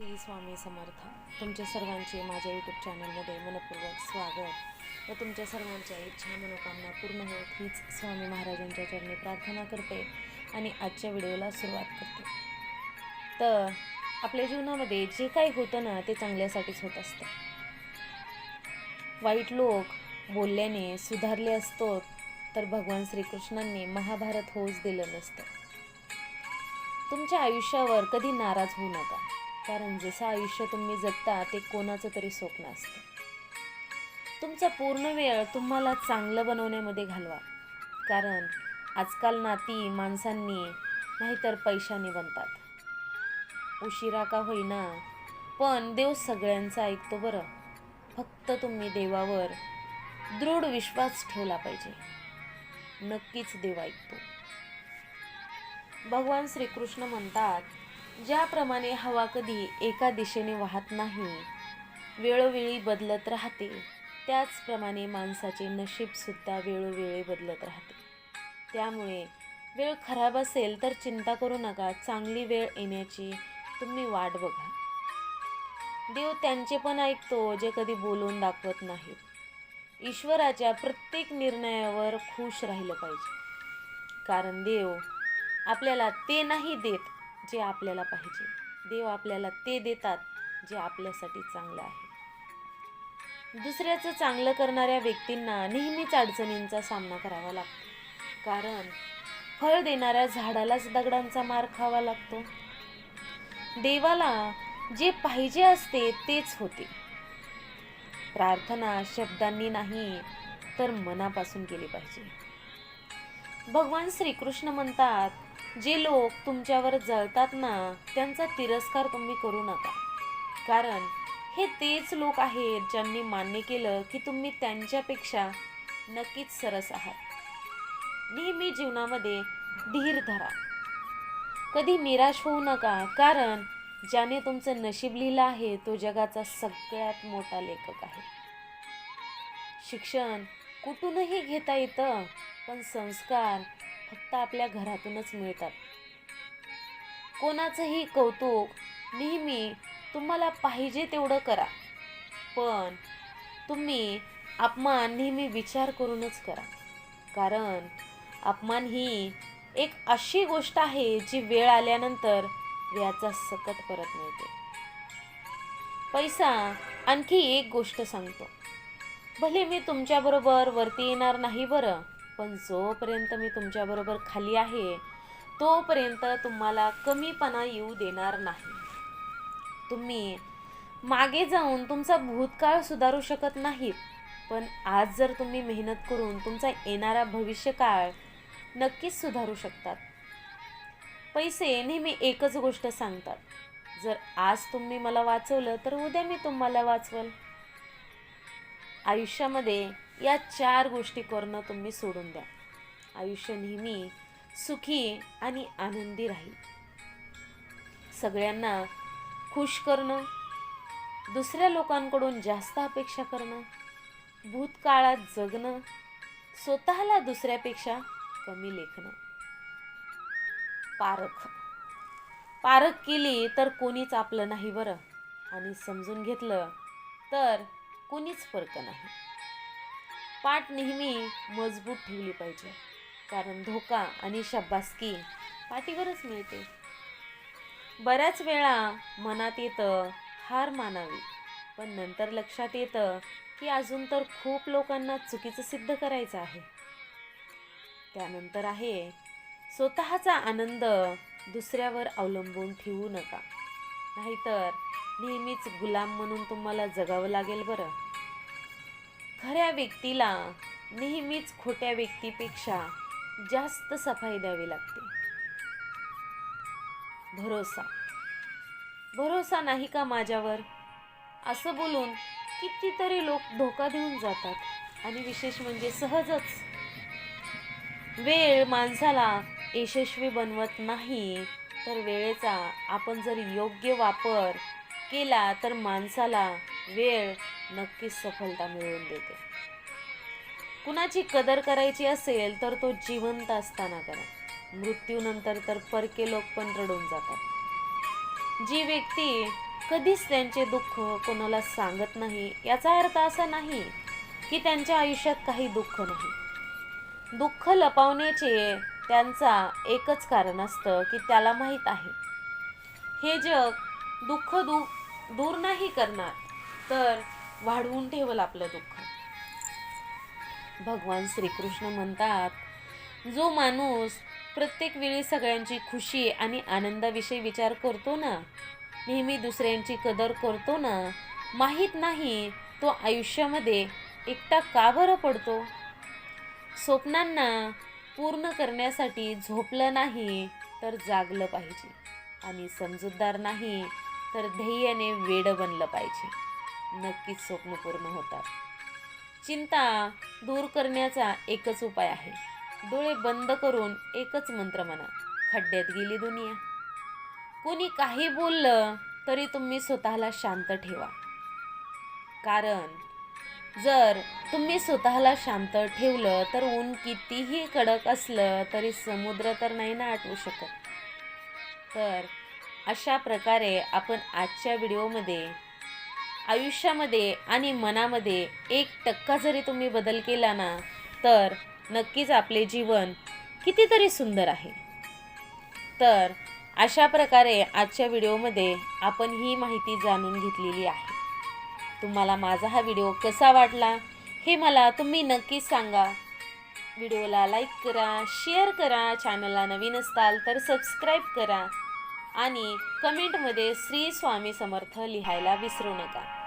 श्री स्वामी समर्थ. तुमच्या सर्वांचे माझ्या यूट्यूब चॅनलमध्ये मनपूर्वक स्वागत. व तुमच्या सर्वांच्या इच्छा मनोकामना पूर्ण होत हीच स्वामी महाराजांच्या चरणी प्रार्थना करते आणि आजच्या व्हिडिओला सुरुवात करते. तर आपल्या जीवनामध्ये जे काही होतं ना ते चांगल्यासाठीच होत असतं. वाईट लोक बोलल्याने सुधारले असतो तर भगवान श्रीकृष्णांनी महाभारत होऊच दिलं नसतं. तुमच्या आयुष्यावर कधी नाराज होऊ नका. कारण जसं आयुष्य तुम्ही जगता ते कोणाचं तरी स्वप्न असतं. तुमचा पूर्ण वेळ तुम्हाला चांगलं बनवण्यामध्ये घालवा. कारण आजकाल नाती माणसांनी नाहीतर पैशाने बनतात. उशिरा का होईना पण देव सगळ्यांचा ऐकतो बरं. फक्त तुम्ही देवावर दृढ विश्वास ठेवला पाहिजे. नक्कीच देव ऐकतो. भगवान श्रीकृष्ण म्हणतात ज्याप्रमाणे हवा कधी एका दिशेने वाहत नाही वेळोवेळी बदलत राहते त्याचप्रमाणे माणसाचे नशीबसुद्धा वेळोवेळी बदलत राहते. त्यामुळे वेळ खराब असेल तर चिंता करू नका चांगली वेळ येण्याची तुम्ही वाट बघा. देव त्यांचे पण ऐकतो जे कधी बोलून दाखवत नाहीत ईश्वराच्या प्रत्येक निर्णयावर खुश राहिलं पाहिजे. कारण देव आपल्याला ते नाही देत जे आपल्याला पाहिजे. देव आपल्याला ते देतात जे आपल्यासाठी चांगलं आहे. दुसऱ्याचं चांगलं करणाऱ्या व्यक्तींना नेहमीच अडचणींचा सामना करावा लागतो. कारण फळ देणाऱ्या झाडालाच दगडांचा मार खावा लागतो. देवाला जे पाहिजे असते तेच होते. प्रार्थना शब्दांनी नाही तर मनापासून केली पाहिजे. भगवान श्रीकृष्ण म्हणतात जे लोक तुमच्यावर जळतात ना त्यांचा तिरस्कार तुम्ही करू नका. कारण हे तेच लोक आहेत ज्यांनी मान्य केलं की तुम्ही त्यांच्यापेक्षा नक्कीच सरस आहात. नेहमी जीवनामध्ये धीर धरा. कधी निराश होऊ नका कारण ज्याने तुमचं नशीब लिहिलं आहे तो जगाचा सगळ्यात मोठा लेखक आहे. शिक्षण कुठूनही घेता येतं पण संस्कार फक्त आपल्या घरातूनच मिळतात. कोणाचंही कौतुक नेहमी तुम्हाला पाहिजे तेवढं करा. पण तुम्ही अपमान नेहमी विचार करूनच करा. कारण अपमान ही एक अशी गोष्ट आहे जी वेळ आल्यानंतर याचा सकट परत मिळते. पैसा आणखी एक गोष्ट सांगतो. भले मी तुमच्याबरोबर वरती येणार नाही बरं पण जोपर्यंत मी तुमच्याबरोबर खाली आहे तोपर्यंत तुम्हाला कमीपणा येऊ देणार नाही. तुम्ही मागे जाऊन तुमचा भूतकाळ सुधारू शकत नाहीत पण आज जर तुम्ही मेहनत करून तुमचा येणारा भविष्यकाळ नक्कीच सुधारू शकतात. पैसे नेहमी एकच गोष्ट सांगतात. जर आज तुम्ही मला वाचवलं तर उद्या मी तुम्हाला वाचवल. आयुष्यामध्ये या चार गोष्टी करणं तुम्ही सोडून द्या. आयुष्य नेहमी सुखी आणि आनंदी राहील. सगळ्यांना खुश करणं दुसऱ्या लोकांकडून जास्त अपेक्षा करणं भूतकाळात जगणं स्वतःला दुसऱ्यापेक्षा कमी लेखणं. पारख. पारख केली तर कोणीच आपलं नाही बरं. आणि समजून घेतलं तर कोणीच फरक नाही. पाठ नेहमी मजबूत ठेवली पाहिजे. कारण धोका आणि शब्बासकी पाठीवरच मिळते. बऱ्याच वेळा मनात येतं हार मानावी. पण नंतर लक्षात येतं की अजून तर खूप लोकांना चुकीचं सिद्ध करायचं आहे. त्यानंतर आहे स्वतःचा आनंद दुसऱ्यावर अवलंबून ठेवू नका. नाहीतर नेहमीच गुलाम म्हणून तुम्हाला जगावं लागेल बरं. खऱ्या व्यक्तीला नेहमीच खोट्या व्यक्तीपेक्षा जास्त सफाई द्यावी लागते. भरोसा. भरोसा नाही का माझ्यावर? असं बोलून कितीतरी लोक धोका देऊन जातात आणि विशेष म्हणजे सहजच. वेळ माणसाला यशस्वी बनवत नाही तर वेळेचा आपण जर योग्य वापर केला तर माणसाला वेळ नक्कीच सफलता मिळवून देते. कुणाची कदर करायची असेल तर तो जिवंत असताना करा. मृत्यूनंतर तर परके लोक पण रडून जातात. जी व्यक्ती कधीच त्यांचे दुःख कोणाला सांगत नाही याचा अर्थ असा नाही की त्यांच्या आयुष्यात काही दुःख नाही. दुःख लपवण्याचे त्यांचा एकच कारण असतं की त्याला माहीत आहे. हे जग दुःख दू दूर नाही करणार. तर वाढवून ठेवल आपलं दुःख. भगवान श्रीकृष्ण म्हणतात जो माणूस प्रत्येक वेळी सगळ्यांची खुशी आणि आनंदाविषयी विचार करतो ना नेहमी दुसऱ्यांची कदर करतो ना माहीत नाही तो आयुष्यामध्ये एकटा का बरं पडतो? स्वप्नांना पूर्ण करण्यासाठी झोपलं नाही तर जागलं पाहिजे आणि समजूतदार नाही तर ध्येयाने वेडं बनलं पाहिजे. नक्कीच स्वप्न पूर्ण होतात. चिंता दूर करण्याचा एकच उपाय आहे. डोळे बंद करून एकच मंत्र म्हणा. खड्ड्यात गेली दुनिया. कोणी काही बोललं तरी तुम्ही स्वतःला शांत ठेवा. कारण जर तुम्ही स्वतःला शांत ठेवलं तर ऊन कितीही कडक असलं तरी समुद्र तर नाही ना आटवू शकत. तर अशा प्रकारे आपण आजच्या व्हिडिओमध्ये आयुष्यामध्ये आणि मनामध्ये एक टक्का जरी तुम्ही बदल केला ना तर नक्कीच आपले जीवन कितीतरी सुंदर आहे. तर अशा प्रकारे आजच्या व्हिडिओमध्ये आपण ही माहिती जाणून घेतलेली आहे. तुम्हाला माझा हा व्हिडिओ कसा वाटला हे मला तुम्ही नक्कीच सांगा. व्हिडिओला लाईक करा शेअर करा चॅनलला नवीन असताल तर सबस्क्राईब करा आणि कमेंटमध्ये श्री स्वामी समर्थ लिहायला विसरू नका.